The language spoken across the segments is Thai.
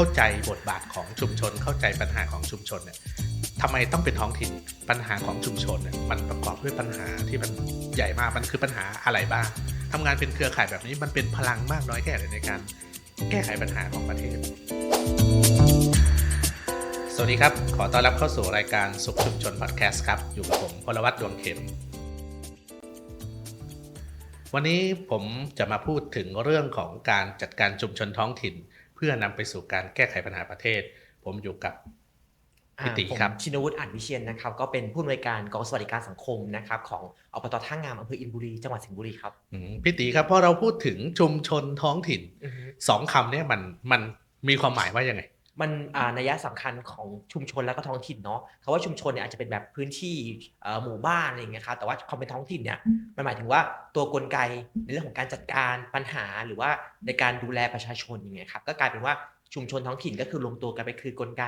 เข้าใจบทบาทของชุมชน เข้าใจปัญหาของชุมชนเนี่ยทำไมต้องเป็นท้องถิ่นปัญหาของชุมชนเนี่ยมันประกอบด้วยปัญหาที่มันใหญ่มากมันคือปัญหาอะไรบ้างทำงานเป็นเครือข่ายแบบนี้มันเป็นพลังมากน้อยแค่ไหนในการ แก้ไขปัญหาของประเทศ สวัสดีครับ ขอต้อนรับเข้าสู่รายการสุขชุมชนพอดแคสต์ครับ อยู่กับผมพลวัตดวงเข็ม วันนี้ผมจะมาพูดถึงเรื่องของการจัดการชุมชนท้องถิ่น เพื่อนำไปสู่การแก้ไขปัญหาประเทศ ผมอยู่กับพี่ติอ่าผมครับชินวุฒิอ่านวิเชียนนะครับ ก็เป็นผู้อำนวยการกองสวัสดิการสังคมนะครับของอบตท่างามอำเภออินบุรีจังหวัดสิงห์บุรีครับอืมพี่ตีครับพอเราพูดถึงชุมชนท้องถิ่นสองคำเนี้มันมันมีความหมายว่ายังไง มันอ่านัยสำคัญของชุมชนและก็ท้องถิ่นเนาะคำว่าชุมชนเนี่ยอาจจะเป็นแบบพื้นที่เอ่อหมู่บ้านอะไรอย่างเงี้ยครับแต่ว่าความเป็นท้องถิ่นเนี่ยมันหมายถึงว่าตัวกลไกในเรื่องของการจัดการปัญหาหรือว่าในการดูแลประชาชนอย่างเงี้ยครับก็กลายเป็นว่าชุมชนท้องถิ่นก็คือรวมตัวกันไปคือกลไก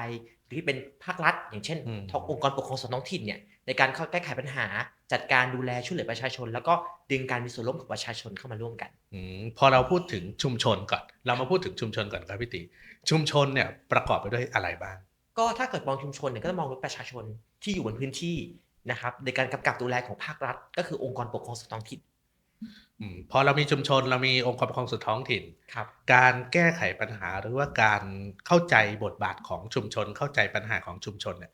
ที่เป็นภาครัฐ อย่างเช่นอืมท้ององค์กรปกครองส่วนท้องถิ่นเนี่ยในการเข้าแก้ไขปัญหา จัดการดูแลช่วยเหลือประชาชน แล้วก็ดึงการมีส่วนร่วมของประชาชนเข้ามาร่วมกันอืมพอเราพูดถึงชุมชนก่อน เรามาพูดถึงชุมชนก่อนครับพี่ตี ชุมชนเนี่ยประกอบไปด้วยอะไรบ้าง ก็ถ้าเกิดมองชุมชนเนี่ยก็จะมองว่าประชาชนที่อยู่บนพื้นที่นะครับในการกำกับดูแลของภาครัฐ ก็คือองค์กรปกครองส่วนท้องถิ่นอืมพอเรามีชุมชนเรามีองค์กรปกครองส่วนท้องถิ่นครับ การแก้ไขปัญหาหรือว่าการเข้าใจบทบาทของชุมชน เข้าใจปัญหาของชุมชนเนี่ย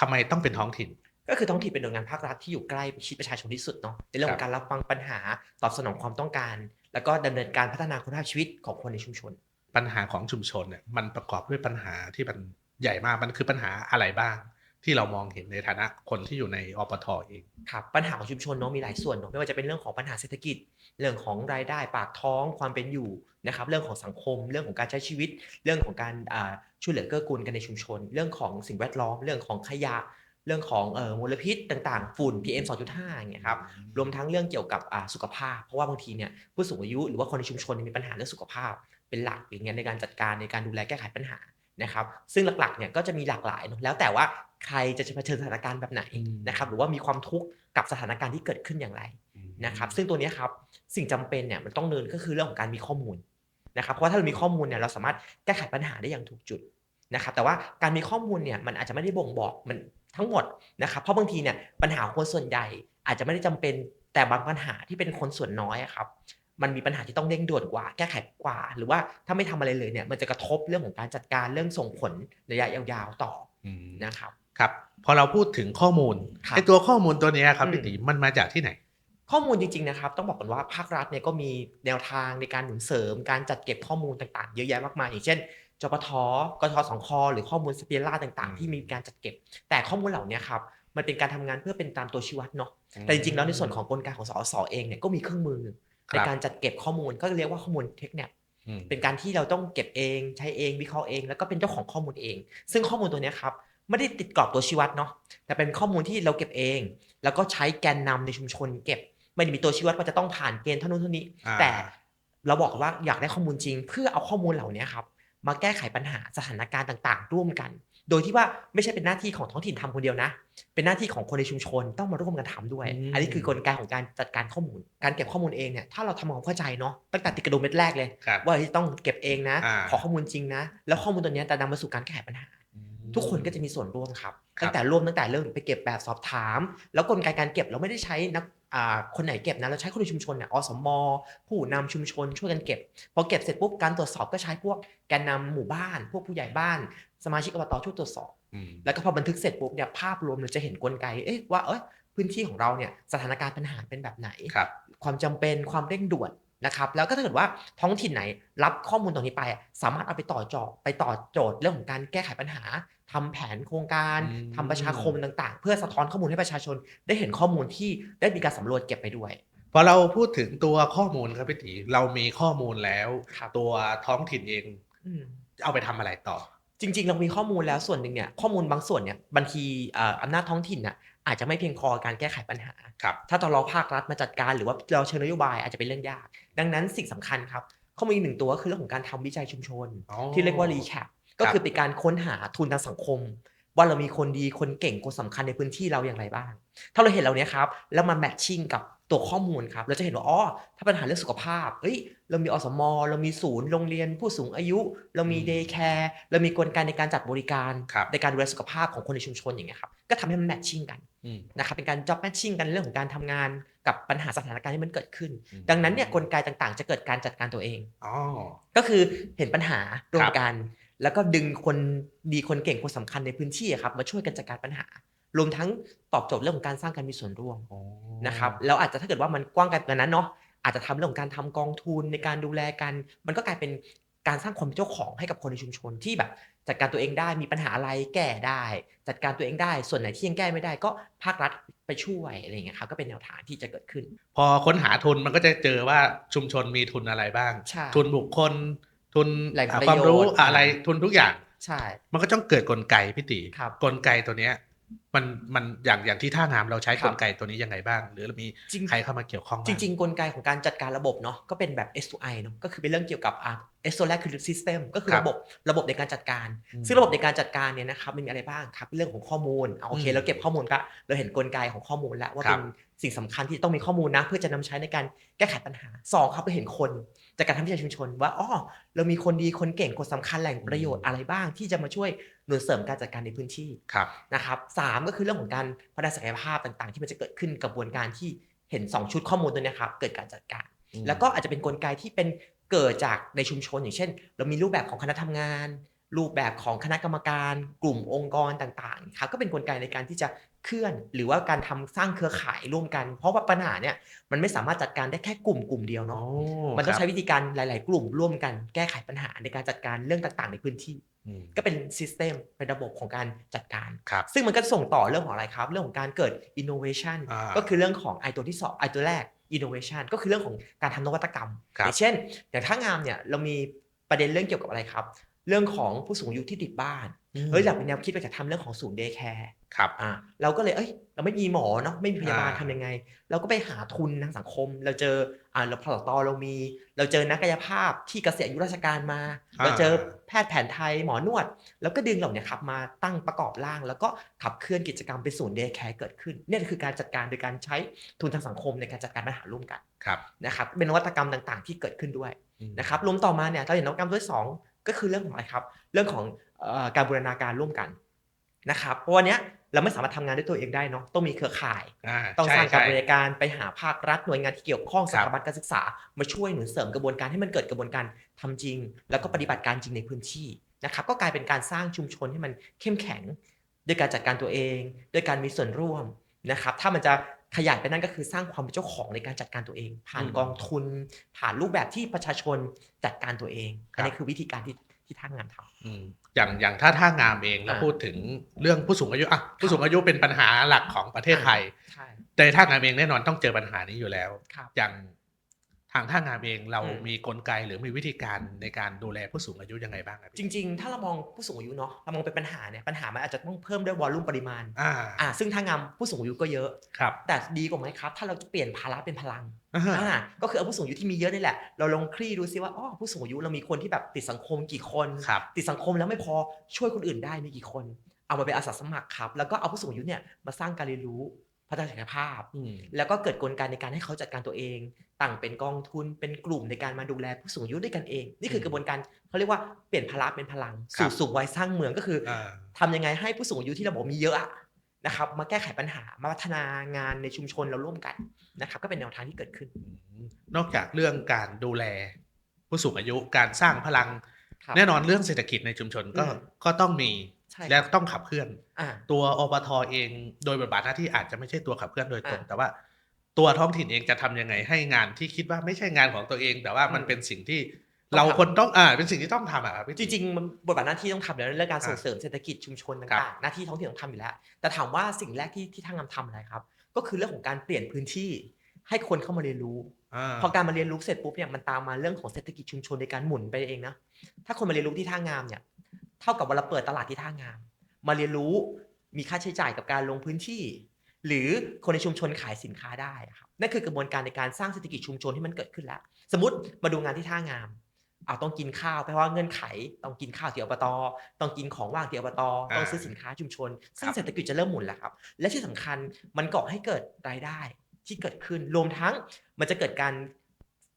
ทำไมต้องเป็นท้องถิ่น ก็คือท้องถิ่นเป็นหน่วยงานภาครัฐที่อยู่ใกล้ชิดประชาชนที่สุดเนาะในเรื่องของการรับฟังปัญหาตอบสนองความต้องการ แล้วก็ดำเนินการพัฒนาคุณภาพชีวิตของคนในชุมชน ปัญหาของชุมชนเนี่ยมันประกอบด้วยปัญหาที่มันใหญ่มากมันคือปัญหาอะไรบ้าง ที่เรามองเห็นในฐานะคนที่อยู่ในอปทเองครับปัญหาของชุมชนเนาะมีหลายส่วนเนาะไม่ว่าจะเป็นเรื่องของปัญหาเศรษฐกิจ เรื่องของรายได้ปากท้องความเป็นอยู่นะครับเรื่องของสังคม เรื่องของการใช้ชีวิต เรื่องของการอ่าช่วยเหลือเกื้อกูลกันในชุมชน เรื่องของสิ่งแวดล้อม เรื่องของขยะเรื่องของเอ่อมลพิษต่างๆ ฝุ่น PM 2.5อย่างเงี้ยครับรวมทั้งเรื่องเกี่ยวกับอ่าสุขภาพ เพราะว่าบางทีเนี่ยผู้สูงอายุหรือว่าคนในชุมชนเนยมีปัญหาเรื่องสุขภาพ เป็นหลักอย่างเงี้ยในการจัดการในการดูแลแก้ไขปัญหานะครับซึ่งหลักๆเนี่ยก็จะมีหลากหลายเนอะแล้วแต่ว่าใครจะเผชิญสถานการณ์แบบไหนอืมนะครับหรือว่ามีความทุกข์กับสถานการณ์ที่เกิดขึ้นอย่างไรนะครับซึ่งตัวเนี้ยครับสิ่งจำเป็นเนี่ยมันต้องเนินก็คือเรื่องของการมีข้อมูลนะครับเพราะว่าถ้าเรามีข้อมูลเนี่ยเราสามารถแก้ไขปัญหาได้อย่างถูกจุดนะครับแต่ว่าการมีข้อมูลเนี่ยมันอาจจะไม่ได้บ่งบอกมันทั้งหมดนะครับเพราะบางทีเนี่ยปัญหาของคนส่วนใหญ่อาจจะไม่ได้จำเป็นแต่บางปัญหาที่เป็นคนส่วนน้อยอะครับ มันมีปัญหาที่ต้องเร่งด่วนกว่า แก้ไขกว่า หรือว่าถ้าไม่ทำอะไรเลยเนี่ยมันจะกระทบเรื่องของการจัดการเรื่องส่งผลระยะยาวๆต่ออืมนะครับครับพอเราพูดถึงข้อมูลครับไอตัวข้อมูลตัวเนี้ยครับอืมพี่ตีมันมาจากที่ไหน ข้อมูลจริงๆนะครับ ต้องบอกก่อนว่าภาครัฐเนี่ยก็มีแนวทางในการหนุนเสริม การจัดเก็บข้อมูลต่างๆ เยอะแยะมากมายอย่างเช่นจปทกทสคหรือข้อมูลสเปียร่าต่างอืมๆที่มีการจัดเก็บ แต่ข้อมูลเหล่านี้ครับมันเป็นการทำงานเพื่อเป็นตามตัวชี้วัดเนาะแต่จริงๆแล้วในส่วนของกลไกของสอสเองเนี่ยก็มีเครื่องมือค ในรับการจัดเก็บข้อมูลก็เรียกว่าข้อมูลเทคเนอืมเป็นการที่เราต้องเก็บเองใช้เองวิเคราะห์เอง แล้วก็เป็นเจ้าของข้อมูลเอง ซึ่งข้อมูลตัวเนี้ยครับไม่ได้ติดกรอบตัวชี้วัดเนาะแต่เป็นข้อมูลที่เราเก็บเอง แล้วก็ใช้แกนนำในชุมชนเก็บไม่ได้มีตัวชี้วัดว่าจะต้องผ่านเกณฑ์เท่านู้นเท่านี้อ่าแต่เราบอกว่าอยากได้ข้อมูลจริง เพื่อเอาข้อมูลเหล่านี้ครับมาแก้ไขปัญหาสถานการณ์ต่าง ๆ ร่วมกัน โดยที่ว่าไม่ใช่เป็นหน้าที่ของท้องถิ่นทำคนเดียวนะ เป็นหน้าที่ของคนในชุมชนต้องมาร่วมกันทำด้วยอืมอันนี้คือกลไกของการจัดการข้อมูล การเก็บข้อมูลเองเนี่ยถ้าเราทำความเข้าใจเนาะตั้งแต่ติดกระดุมเม็ดแรกเลยครับว่าเฮ้ยต้องเก็บเองนะอ่าขอข้อมูลจริงนะ แล้วข้อมูลตัวเนี้ยจะนำมาสู่การแก้ไขปัญหาทุกคนก็จะมีส่วนร่วมครับครับตั้งแต่ร่วมตั้งแต่เรื่องไปเก็บแบบสอบถาม แล้วกลไกการเก็บเราไม่ได้ใช้นักอ่าคนไหนเก็บนะเราใช้คนในชุมชนเนี่ยอสมผู้นำชุมชนช่วยกันเก็บพอเก็บเสร็จปุ๊บการตรวจสอบก็ใช้พวกแกนนำหมู่บ้าน พวกผู้ใหญ่บ้าน สมาชิกอบตช่วยตรวจสอบอืมแล้วก็พอบันทึกเสร็จปุ๊บเนี่ยภาพรวมเราจะเห็นกลไกเอ๊ะว่าเอ้ยพื้นที่ของเราเนี่ยสถานการณ์ปัญหาเป็นแบบไหนครับความจำเป็นความเร่งด่วนนะครับ แล้วก็ถ้าเกิดว่าท้องถิ่นไหนรับข้อมูลตรงนี้ไปอะสามารถเอาไปต่อจอไปต่อโจทย์เรื่องของการแก้ไขปัญหาทำแผนโครงการอืมทำประชาคมต่างๆ เพื่อสะท้อนข้อมูลให้ประชาชน ได้เห็นข้อมูลที่ได้มีการสำรวจเก็บไปด้วยพอเราพูดถึงตัวข้อมูลครับพี่ตีเรามีข้อมูลแล้วครับตัวท้องถิ่นเองอืมเอาไปทำอะไรต่อ จริง ๆ เรามีข้อมูลแล้วส่วนหนึ่งเนี่ยข้อมูลบางส่วนเนี่ยบางทีเอ่ออำนาจท้องถิ่นน่ะอาจจะไม่เพียงพอการแก้ไขปัญหาครับถ้าตอนเราภาครัฐมาจัดการหรือว่าเราเชิญนโยบายอาจจะเป็นเรื่องยาก ดังนั้นสิ่งสำคัญครับข้อมูลอีกหนึ่งตัวก็คือเรื่องของการทำวิจัยชุมชนอ๋อที่เรียกว่า recap ก็คือเป็นการค้นหาทุนทางสังคม ว่าเรามีคนดีคนเก่งคนสำคัญในพื้นที่เราอย่างไรบ้าง ถ้าเราเห็นเหล่านี้ครับแล้วมาแมทชิ่งกับ ตัวข้อมูลครับเราจะเห็นว่าอ๋อถ้าปัญหาเรื่องสุขภาพเอ้ยเรามีอสมเรามีศูนย์โรงเรียนผู้สูงอายุ เรามีอืมเดย์แคร์เรามีกลไกในการจัดบริการครับในการดูแลสุขภาพของคนในชุมชนอย่างเงี้ยครับก็ทำให้มันแมทชิ่งกันอืมนะครับเป็นการ job matching กันเรื่องของการทำงานกับปัญหาสถานการณ์ที่มันเกิดขึ้นอืมดังนั้นเนี่ยกลไกต่างๆ จะเกิดการจัดการตัวเองอ๋อก็คือเห็นปัญหาร่วคมรับกัน แล้วก็ดึงคนดีคนเก่งคนสำคัญในพื้นที่อะครับมาช่วยกันจัดการปัญหา รวมทั้งตอบโจทย์เรื่องของการสร้างการมีส่วนร่วมอ๋อนะครับแล้วอาจจะถ้าเกิดว่ามันกว้างไกลกว่านั้นเนาะอาจจะทำเรื่องของการทำกองทุนในการดูแลกัน มันก็กลายเป็นการสร้างความเป็นเจ้าของให้กับคนในชุมชนที่แบบ จัดการตัวเองได้มีปัญหาอะไรแก้ได้ จัดการตัวเองได้ส่วนไหนที่ยังแก้ไม่ได้ก็ภาครัฐไปช่วยอะไรอย่างเงี้ยครับก็เป็นแนวทางที่จะเกิดขึ้น พอค้นหาทุนมันก็จะเจอว่าชุมชนมีทุนอะไรบ้างใช่ทุนบุคคล ทุนแหล่งอ่าประโยชน์ความรู้อ่าอะไรทุนทุกอย่างใช่ มันก็ต้องเกิดกลไกพี่ติครับกลไกตัวเนี้ย มันมันอย่างอย่างที่ท่างามเราใช้ครักบลไกตัวนี้ยังไงบ้าง หรือเรามีจริงใครเข้ามาเกี่ยวข้องบ้าจริง ๆ กลไกของการจัดการระบบเนาะก็เป็นแบบ S2I เนาะก็คือเป็นเรื่องเกี่ยวกับอ่า S ตัวแรกคือ system ก็คือครับระบบระบบในการจัดการอืมซึ่งระบบในการจัดการเนี่ยนะครับมันมีอะไรบ้างครับเรื่องของข้อมูลเอาโอเคอืมเราเก็บข้อมูลก็เราเห็นกลไกของข้อมูลแล้วว่าครัเป็บน สิ่งสำคัญที่ต้องมีข้อมูลนะ เพื่อจะนำใช้ในการแก้ไขปัญหาสองครับเราเห็นคนจากการทำวิจัยชุมชน ว่าอ๋อเรามีคนดีคนเก่งคนสำคัญแหล่งประโยชน์อะไรบ้าง ที่จะมาช่วยหนุนเสริมการจัดการในพื้นที่ครับนะครับสามก็คือเรื่องของการพัฒนาศักยภาพต่าง ๆ ที่มันจะเกิดขึ้นกระบวนการที่เห็น 2 ชุดข้อมูลตัวเนี้ยครับเกิดการจัดการอืมแล้วก็อาจจะเป็นกลไกที่เป็นเกิดจากในชุมชน อย่างเช่น เรามีรูปแบบของคณะทำงานรูปแบบของคณะกรรมการ กลุ่มองค์กรต่างๆครับก็เป็นกลไกในการที่จะ เคลื่อน หรือว่าการทำสร้างเครือข่ายร่วมกัน เพราะว่าปัญหาเนี่ยมันไม่สามารถจัดการได้แค่กลุ่มกลุ่มเดียวอ๋อเนาะมันต้องครับใช้วิธีการหลาย ๆ กลุ่มร่วมกันแก้ไขปัญหาในการจัดการเรื่องต่าง ๆ ในพื้นที่อืมก็เป็นซิสเต็มเป็นระบบของการจัดการครับซึ่งมันก็ส่งต่อเรื่องของอะไรครับ เรื่องของการเกิด innovation อ่าก็คือเรื่องของไอตัวที่สองไอตัวแรก innovation ก็คือเรื่องของการทำนวัตกรรมครับอย่างเช่น อย่างท่างามเนี่ยเรามีประเด็นเรื่องเกี่ยวกับอะไรครับ เรื่องของผู้สูงอายุที่ติดบ้าน เฮ้ยอยากเป็นแนวคิดไปจะทำเรื่องของศูนย์เดย์แคร์ครับอ่าเราก็เลยเอ้ย เราไม่มีหมอเนาะไม่มีพยาบาลอ่าทำยังไง เราก็ไปหาทุนทางสังคม เราเจออ่าเราพลตเรามี เราเจอนักกายภาพที่เกษียณอายุราชการมา เราเจอแพทย์แผนไทยหมอนวด แล้วก็ดึงเหล่าเนี้ครับมาตั้งประกอบร่าง แล้วก็ขับเคลื่อนกิจกรรมเป็นศูนย์เดย์แคร์เกิดขึ้นเนี่ยคือการจัดการโดยการใช้ทุนทางสังคมในการจัดการปัญหาร่วมกันครับนะครับเป็นนวัตกรรมต่างๆ ที่เกิดขึ้นด้วยอืมนะครับรวมต่อมาเนี่ยเราเห็นนวัตกรรมตัวที่สองก็คือเรื่องของอะไรครับ เรื่องของเอ่อ การบูรณาการร่วมกันนะครับเพราะวันเนี้ยเราไม่สามารถทำงานด้วยตัวเองได้เนาะต้องมีเครือข่ายอ่าต้องสร้างใช่การใช่บริการไปหาภาครัฐหน่วยงานที่เกี่ยวข้องคสรับถาบันการศึกษา มาช่วยหนุนเสริมกระบวนการให้มันเกิดกระบวนการทำจริง แล้วก็ปฏิบัติการจริงในพื้นที่นะครับก็กลายเป็นการสร้างชุมชนให้มันเข้มแข็งด้วยการจัดการตัวเองด้วยการมีส่วนร่วมนะครับถ้ามันจะขยายไปนั่นก็คือสร้างความเป็นเจ้าของในการจัดการตัวเอง ผ่านอืมกองทุน ผ่านรูปแบบที่ประชาชนจัดการตัวเองครับอันนี้คือวิธีการที่ที่ทางงานทำ อืมอย่างอย่างถ้าท่างามเองเราอ่าพูดถึงเรื่องผู้สูงอายุอะผู้สูงอายุเป็นปัญหาหลักของประเทศไทยใช่แต่ท่างามเองแน่นอนต้องเจอปัญหานี้อยู่แล้วครับอย่าง ทางท่างามเองเราอืมมีกลไกหรือมีวิธีการในการดูแลผู้สูงอายุยังไงบ้างครับจริง ๆ ถ้าเรามองผู้สูงอายุเนาะเรามองเป็นปัญหาเนี่ยปัญหามันอาจจะต้องเพิ่มด้วยวอลลุ่มปริมาณอ่าอ่าซึ่งทางงานผู้สูงอายุก็เยอะครับแต่ดีกว่าไหมครับ ถ้าเราจะเปลี่ยนภาระเป็นพลังอ่าอ่าก็คือเอาผู้สูงอายุที่มีเยอะนี่แหละ เราลองคลี่ดูซิว่าอ๋อผู้สูงอายุเรามีคนที่แบบติดสังคมกี่คนครับติดสังคมแล้วไม่พอช่วยคนอื่นได้มีกี่คน เอามาเป็นอาสาสมัครครับแล้วก็เอาผู้สูงอายุเนี่ยมาสร้างการเรียนรู้ พัฒนาศักยภาพอืมแล้วก็เกิดกลไกในการให้เขาจัดการตัวเองตั้งเป็นกองทุนเป็นกลุ่มในการมาดูแลผู้สูงอายุด้วยกันเอง นี่คือกระบวนการเขาเรียกว่าเปลี่ยนภาระเป็นพลังครัสู่บสูงวัยสร้างเมืองก็คืออ่าทำยังไงให้ผู้สูงอายุที่เราบอกมีเยอะอะนะครับมาแก้ไขปัญหามาพัฒนางานในชุมชนเราร่วมกันนะครับ ก็เป็นแนวทางที่เกิดขึ้นอืมนอกจากเรื่องการดูแล ผู้สูงอายุการสร้างพลังครับแน่นอนเรื่องเศรษฐกิจในชุมชนก็อืมก็ต้องมีใช่ และต้องขับเคลื่อนอ่าตัวอปทเองโดยบทบาทหน้าที่อาจจะไม่ใช่ตัวขับเคลื่อนโดยตรงอ่าแต่ว่าตัวท้องถิ่นเองจะทำยังไงให้งานที่คิดว่าไม่ใช่งานของตัวเอง แต่ว่ามันอืมเป็นสิ่งที่ต้องเราทำคนต้องอ่าเป็นสิ่งที่ต้องทำอะครับพี่จริงๆมันบทบาทหน้าที่ต้องทำอยู่แล้วเรื่องการส่งอ่าเสริมเศรษฐกิจชุมชนครับต่างๆหน้าที่ท้องถิ่นต้องทำอยู่แล้ว แต่ถามว่าสิ่งแรกที่ที่ทางงานทำอะไรครับ ก็คือเรื่องของการเปลี่ยนพื้นที่ให้คนเข้ามาเรียนรู้อ่าพอการมาเรียนรู้เสร็จปุ๊บเนี่ยมันตามมาเรื่องของเศรษฐกิจชุมชนในการหมุนไปเองนะถ้าคนมาเรียนรู้ที่ท่างามเนี่ย เท่ากับว่าเราเปิดตลาดที่ท่างาม มาเรียนรู้มีค่าใช้จ่ายกับการลงพื้นที่ หรือคนในชุมชนขายสินค้าได้อะครับนั่นคือกระบวนการในการสร้างเศรษฐกิจชุมชนที่มันเกิดขึ้นแล้ว สมมติมาดูงานที่ท่างามเอาต้องกินข้าวแปลว่าเงื่อนไขต้องกินข้าวที่อบตต้องกินของว่างที่อบตต้องซื้อสินค้าชุมชน ซึ่งเศรษฐกิจจะเริ่มหมุนแล้วครับ และที่สำคัญมันก่อให้เกิดรายได้ที่เกิดขึ้นรวมทั้งมันจะเกิดการ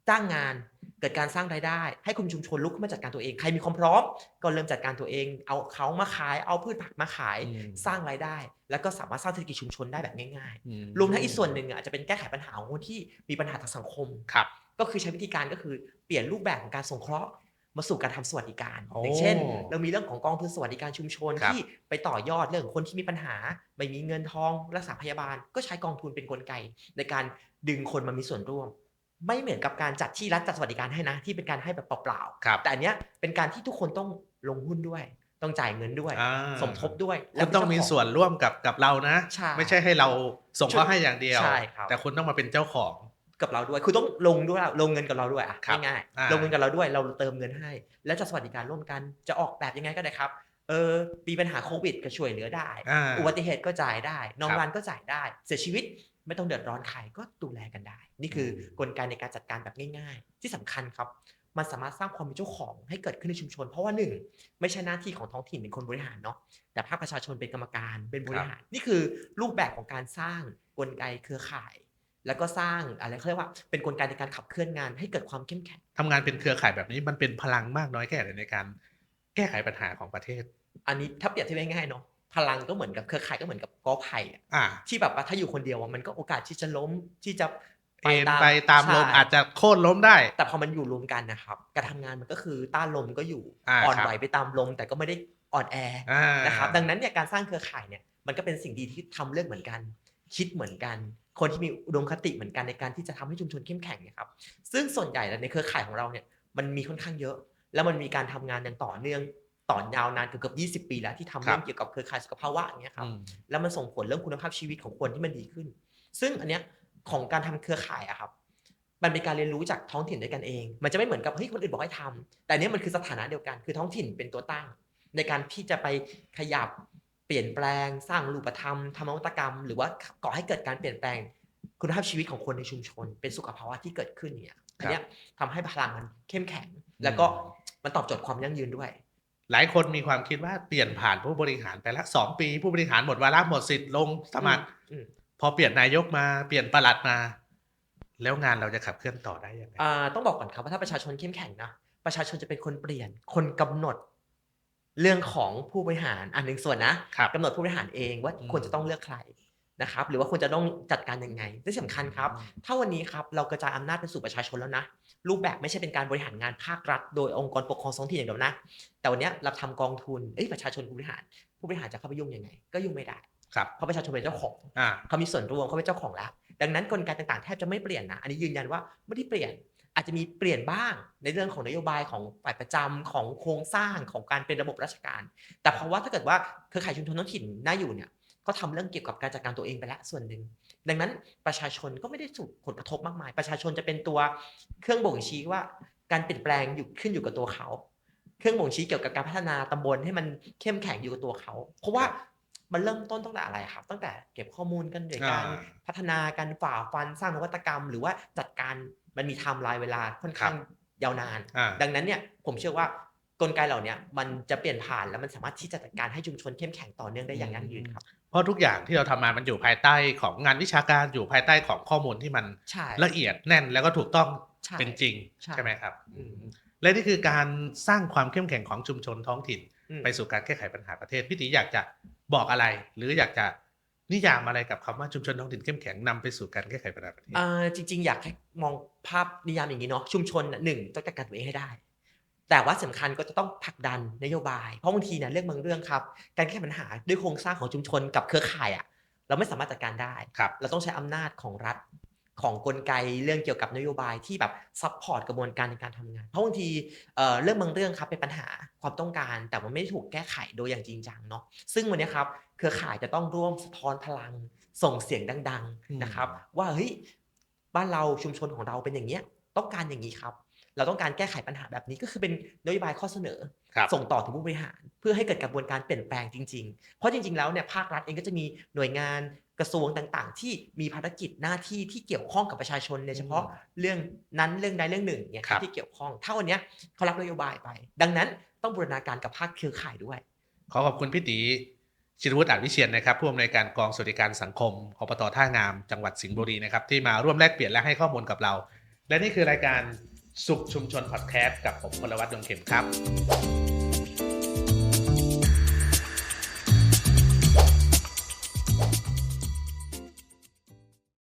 จ้างงาน เกิดการสร้างรายได้ ให้กลุ่มชุมชนลุกขึ้นมาจัดการตัวเอง ใครมีความพร้อมก็เริ่มจัดการตัวเอง เอาเขามาขาย เอาพืชผักมาขายอืมสร้างรายได้ แล้วก็สามารถสร้างเศรษฐกิจชุมชนได้แบบง่ายอืๆรวมทั้งอีกส่วนหนึ่งอะอาจจะเป็นแก้ไขปัญหาของคนที่มีปัญหาทางสังคมครับก็คือใช้วิธีการก็คือเปลี่ยนรูปแบบของการสงเคราะห์มาสู่การทำสวัสดิการโอ้อย่างเช่น เรามีเรื่องของกองทุนสวัสดิการชุมชนครับที่ไปต่อยอดเรื่องของคนที่มีปัญหา ไม่มีเงินทองรักษาพยาบาล ก็ใช้กองทุนเป็นกลไก ในการดึงคนมามีส่วนร่วม ไม่เหมือนกับการจัดที่รัฐจัดสวัสดิการให้นะ ที่เป็นการให้แบบเปล่าครับๆแต่อันเนี้ยเป็นการที่ทุกคนต้องลงหุ้นด้วย ต้องจ่ายเงินด้วยอ่าสมทบด้วยคุณต้องมีเป็เจ้าขส่วนร่วมกับกับเรานะใช่ไม่ใช่ให้เราส่งเขาให้อย่างเดียวใช่ครับแต่คุณต้องมาเป็นเจ้าของกับเราด้วย คือต้องลงด้วยลงเงินกับเราด้วยอะครับง่ายอ่าๆลงเงินกับเราด้วยเราเติมเงินให้ แล้วจะสวัสดิการร่วมกันจะออกแบบยังไงก็ได้ครับเออมีปัญหาโควิดก็ช่วยเหลือได้อ่าอุบัติเหตุก็จ่ายได้นองครับรานก็จ่ายได้ เสียชีวิต ไม่ต้องเดือดร้อนใครก็ดูแลกันได้ นี่คืออมกลไกในการจัดการแบบง่าย ๆ ที่สำคัญครับ มันสามารถสร้างความเป็นเจ้าของให้เกิดขึ้นในชุมชน เพราะว่าหนึ่งไม่ใช่หน้าที่ของท้องถิ่นเป็นคนบริหารเนาะแต่ภาคประชาชนเป็นกรรมการเป็นบริหาร นี่คือรูปแบบของการสร้างกลไกเครือข่าย แล้วก็สร้างอะไรเขาเรียกว่าเป็นกลไกในการขับเคลื่อนงาน ให้เกิดความเข้มแข็งทำงานเป็นเครือข่ายแบบนี้มันเป็นพลังมากน้อยแค่ไหนในการ แก้ไขปัญหาของประเทศ อันนี้ถ้าเปรียบเทียบง่ายๆเนาะ พลังก็เหมือนกับเครือข่ายก็เหมือนกับกอไผ่อะอ่าที่แบบว่าถ้าอยู่คนเดียวอะมันก็โอกาสที่จะล้มที่จะเอ็นไปตามลมใช่ อาจจะโค่นล้มได้ แต่พอมันอยู่รวมกันนะครับการทำงานมันก็คือต้านลมก็อยู่อ่าอ่อนครับ ไหวไปตามลม แต่ก็ไม่ได้อ่อนแออ่านะครับดังนั้นเนี่ยการสร้างเครือข่ายเนี่ยมันก็เป็นสิ่งดีที่ทำเรื่องเหมือนกัน คิดเหมือนกัน คนที่มีอุดมคติเหมือนกันในการที่จะทำให้ชุมชนเข้มแข็งเนี่ยครับซึ่งส่วนใหญ่แล้วในเครือข่ายของเราเนี่ยมันมีค่อนข้างเยอะ แล้วมันมีการทำงานอย่างต่อเนื่อง ต่อยาวนานเกือบเกือบ 20 ปีแล้วที่ทำครับเรื่องเกี่ยวกับเครือข่ายสุขภาวะอย่างเงี้ยครับอืมแล้วมันส่งผลเรื่องคุณภาพชีวิตของคนที่มันดีขึ้น ซึ่งอันเนี้ยของการทำเครือข่ายอะครับ มันเป็นการเรียนรู้จากท้องถิ่นด้วยกันเอง มันจะไม่เหมือนกับเฮ้ยคนอื่นบอกให้ทำแต่อันเนี้ยมันคือสถานะเดียวกันคือท้องถิ่นเป็นตัวตั้ง ในการที่จะไปขยับเปลี่ยนแปลง สร้างรูปธรรมทำนวัตกรรม หรือว่าก่อให้เกิดการเปลี่ยนแปลงคุณภาพชีวิตของคนในชุมชน เป็นสุขภาวะที่เกิดขึ้นเนี่ยอันเนี้ยทำให้พลังมันเข้มแข็ง แล้วก็มันตอบโจทย์ความยั่งยืนด้วย หลายคนมีความคิดว่าเปลี่ยนผ่านผู้บริหารไปละสองปี ผู้บริหารหมดวาระหมดสิทธิ์ลงสมัครอืมพอเปลี่ยนนายกมาเปลี่ยนประหลัดมา แล้วงานเราจะขับเคลื่อนต่อได้ยังไงอ่าต้องบอกก่อนครับว่าถ้าประชาชนเข้มแข็งนะประชาชนจะเป็นคนเปลี่ยนคนกำหนด เรื่องของผู้บริหารอันหนึ่งส่วนนะครับกำหนดผู้บริหารเองว่าอืมควรจะต้องเลือกใคร นะครับหรือว่าควรจะต้องจัดการยังไงที่สำคัญครับ ถ้าวันนี้ครับเรากระจายอำนาจไปสู่ประชาชนแล้วนะ รูปแบบไม่ใช่เป็นการบริหารงานภาครัฐ โดยองค์กรปกครองท้องถิ่นอย่างเดียวนะ แต่วันเนี้ยเราทำกองทุนเอ้ยประชาชนผู้บริหาร ผู้บริหารจะเข้าไปยุ่งยังไง ก็ยุ่งไม่ได้ครับเพราะประชาชนเป็นเจ้าของอ่าเขามีส่วนร่วมเขาเป็นเจ้าของแล้ว ดังนั้นกลไกต่างๆแทบจะไม่เปลี่ยนนะ อันนี้ยืนยันว่าไม่ได้เปลี่ยน อาจจะมีเปลี่ยนบ้างในเรื่องของนโยบายของฝ่ายประจำของโครงสร้างของการเป็นระบบราชการ แต่เพราะว่าถ้าเกิดว่าเครือข่ายชุมชนท้องถิ่นน่าอยู่เนี่ย ก็ทำเรื่องเกี่ยวกับการจัดการตัวเองไปแล้วส่วนหนึ่ง ดังนั้นประชาชนก็ไม่ได้ถูกผลกระทบมากมาย ประชาชนจะเป็นตัวเครื่องบ่งชี้ว่าการเปลี่ยนแปลงอยู่ขึ้นอยู่กับตัวเขา เครื่องบ่งชี้เกี่ยวกับการพัฒนาตำบลให้มันเข้มแข็งอยู่กับตัวเขา เพราะว่ามันเริ่มต้นตั้งแต่อะไรครับ ตั้งแต่เก็บข้อมูลกันโดยการอ่าพัฒนาการฝ่าฟันสร้างนวัตกรรม หรือว่าจัดการมันมีไทม์ไลน์เวลาค่อนข้างยาวนานอ่าดังนั้นเนี่ยผมเชื่อว่ากลไกเหล่าเนี้ยมันจะเปลี่ยนผ่านแล้วมันสามารถที่จะจัดการให้ชุมชนเข้มแข็งต่อเนื่องได้อย่างยั่งยืนครับเพ ราะทุกอย่างที่เราทำมามันอยู่ภายใต้ของงานวิชาการอยู่ภายใต้ของข้อมูลที่มันใช่ละเอียดแน่นแล้วก็ถูกต้องใช่เป็นจริงใช่ใช่ไหมครับอืมและนี่คือการสร้างความเข้มแข็งของชุมชนท้องถิ่นอืมไปสู่การแก้ไขปัญหาประเทศพี่ตีอยากจะบอกอะไร หรืออยากจะนิยามอะไรกับคำว่าชุมชนท้องถิ่นเข้มแข็งนำไปสู่การแก้ไขปัญหาประเทศอ่าจริง ๆ อยากให้มองภาพนิยามอย่างนี้เนาะชุมชนน่ะหนึ่งต้องจัดการตัวเองให้ได้ แต่ว่าสำคัญก็จะต้องผลักดันนโยบาย เพราะบางทีเนี่ยเรื่องบางเรื่องครับ การแก้ปัญหาด้วยโครงสร้างของชุมชนกับเครือข่ายอะเราไม่สามารถจัดการได้ครับเราต้องใช้อำนาจของรัฐของกลไกเรื่องเกี่ยวกับนโยบายที่แบบซัพพอร์ตกระบวนการในการทำงาน เพราะบางทีเอ่อเรื่องบางเรื่องครับเป็นปัญหาความต้องการ แต่มันไม่ได้ถูกแก้ไขโดยอย่างจริงจังเนาะซึ่งวันนี้ครับเครือข่ายจะต้องร่วมสะท้อนพลังส่งเสียงดังอืมๆนะครับ ว่าเฮ้ยบ้านเราชุมชนของเราเป็นอย่างเนี้ยต้องการอย่างนี้ครับ เราต้องการแก้ไขปัญหาแบบนี้ก็คือเป็นนโยบายข้อเสนอ ส่งต่อถึงผู้บริหาร เพื่อให้เกิดกระบวนการเปลี่ยนแปลงจริง ๆ เพราะจริง ๆ แล้วเนี่ยภาครัฐเองก็จะมีหน่วยงานกระทรวงต่างๆ ที่มีภารกิจหน้าที่ที่เกี่ยวข้องกับประชาชนโดยเฉพาะเรื่องนั้นเรื่องใดเรื่องหนึ่งเนี่ยที่เกี่ยวข้องถ้าวันนี้เขารับนโยบายไป ดังนั้นต้องบูรณาการกับภาคเครือข่ายด้วย ขอขอบคุณพี่ตีชินวุฒิอาวิเชียนนะครับผู้อำนวยการกองสวัสดิการสังคมอบตท่างามจังหวัดสิงห์บุรีนะครับที่มาร่วมแลกเปลี่ยนและให้ข้อมูลกับเรา และนี่คือรายการ สุขชุมชนพอดแคสต์กับผมพลวัตดวงเข็มครับ